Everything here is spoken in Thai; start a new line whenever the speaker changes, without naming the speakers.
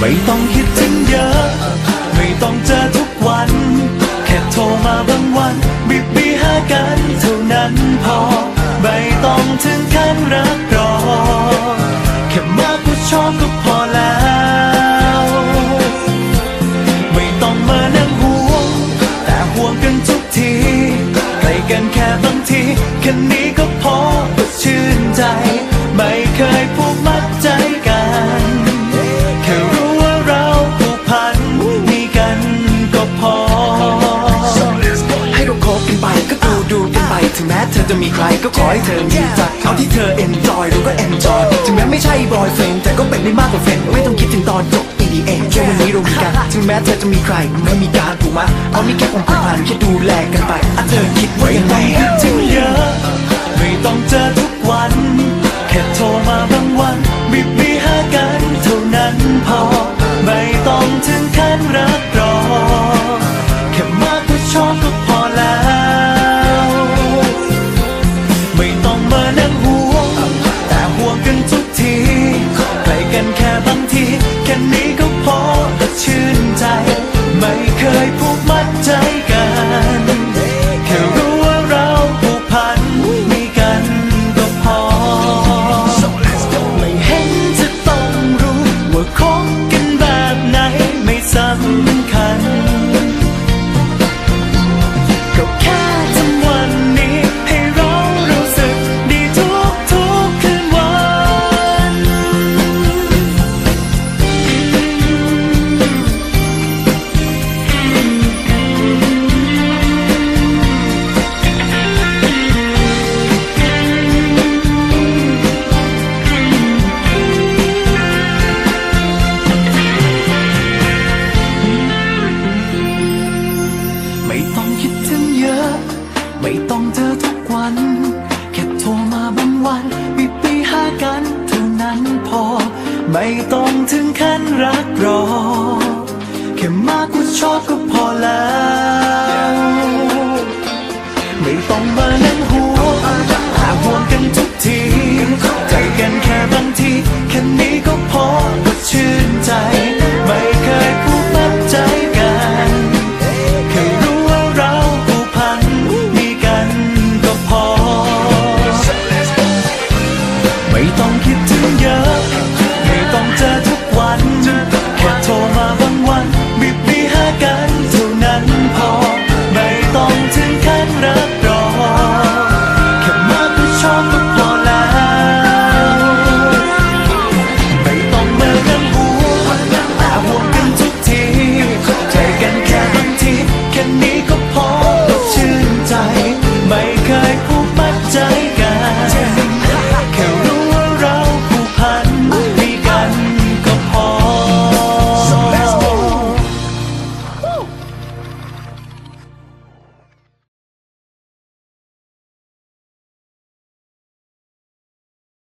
ไม่ต้องคิดถึงเยอะ ไม่ต้องเจอทุกวัน แค่โทรมาบางวัน บีบบีหากันเท่านั้นพอ ไม่ต้องถึงขั้นรักรอ แค่มาพูดชอบก็พอ แม้เธ
อจะมีใครก็ขอให้เธอมีใจเอาที่เธอ enjoy เราก็ enjoy ถึงแม้ไม่ใช่ boyfriend แต่ก็เป็นได้มากกว่า friend ไม่ต้องคิดถึงตอนจบ EDA แค่วันนี้เรามีกันถึงแม้เธอจะมีใครไม่มีการผูกมัดเอานี่แค่ความผูกพันแค่ดูแลกันไปอะเธอคิดว่ายังไง
ถึงเยอะไม่ต้องเจอทุก ไม่ต้องเจอทุกวัน แค่โทรมาบางวันบิบปีหากันเท่านั้นพอ ไม่ต้องถึงขั้นรักร